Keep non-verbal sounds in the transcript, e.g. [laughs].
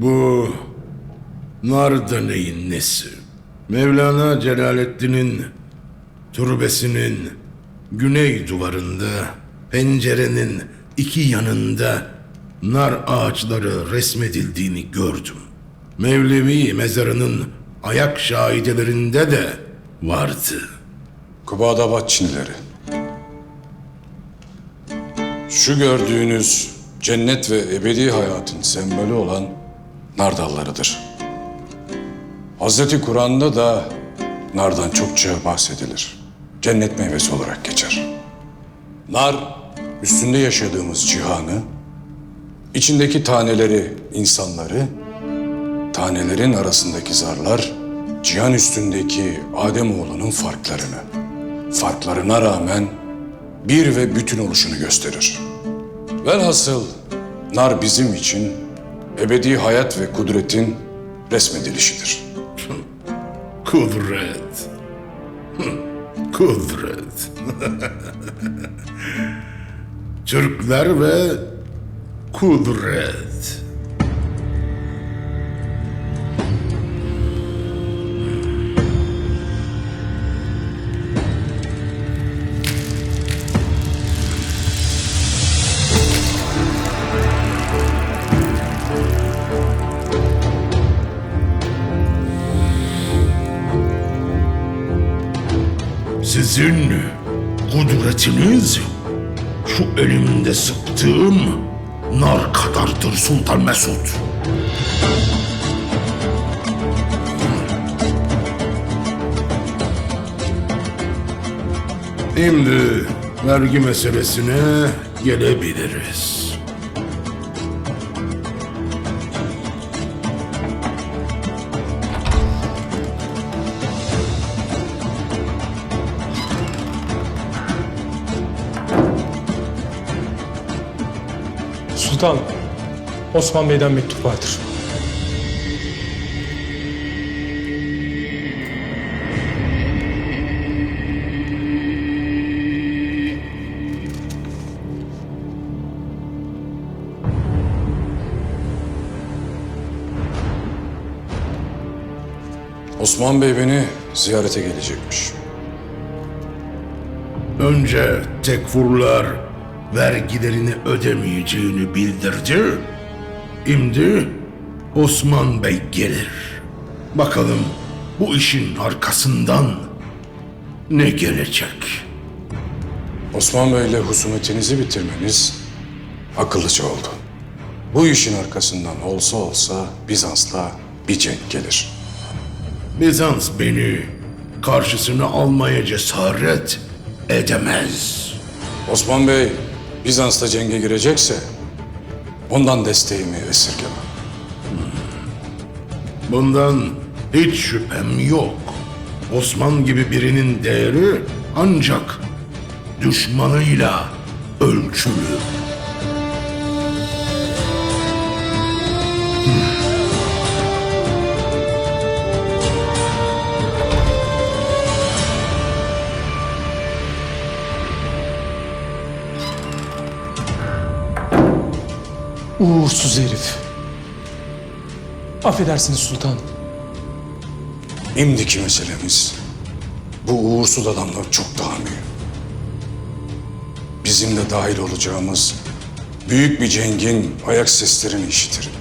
Bu narda neyin nesi? Mevlana Celaleddin'in türbesinin güney duvarında pencerenin iki yanında nar ağaçları resmedildiğini gördüm. Mevlevi mezarının ayak şahidelerinde de vardı. Kubadabat Çinileri. Şu gördüğünüz cennet ve ebedi hayatın sembolü olan nar dallarıdır. Hazreti Kur'an'da da nardan çokça bahsedilir. Cennet meyvesi olarak geçer. Nar, üstünde yaşadığımız cihanı, içindeki taneleri, insanları, tanelerin arasındaki zarlar, cihan üstündeki Ademoğlunun farklarını, farklarına rağmen bir ve bütün oluşunu gösterir. Velhasıl nar bizim için ebedi hayat ve kudretin resmedilişidir. [laughs] Kudret. [laughs] Kudret. [laughs] Türkler ve kudret. Sizin kudretiniz şu elimde sıktığım nar kadardır Sultan Mesut. Şimdi vergi meselesine gelebiliriz. Sultan, Osman Bey'den mektup vardır. Osman Bey beni ziyarete gelecekmiş. Önce tekfurlar vergilerini ödemeyeceğini bildirdi. Şimdi Osman Bey gelir. Bakalım bu işin arkasından ne gelecek? Osman Bey ile husumetinizi bitirmeniz akıllıca oldu. Bu işin arkasından olsa olsa Bizans'la bir cenk gelir. Bizans beni karşısına almaya cesaret edemez. Osman Bey Bizans'ta cenge girecekse ondan desteğimi esirgemem. Bundan hiç şüphem yok. Osman gibi birinin değeri ancak düşmanıyla ölçülür. Uğursuz herif. Affedersiniz sultan. Şimdiki meselemiz bu uğursuz adamlar çok daha mühim. Bizim de dahil olacağımız büyük bir cengin ayak seslerini işitirim.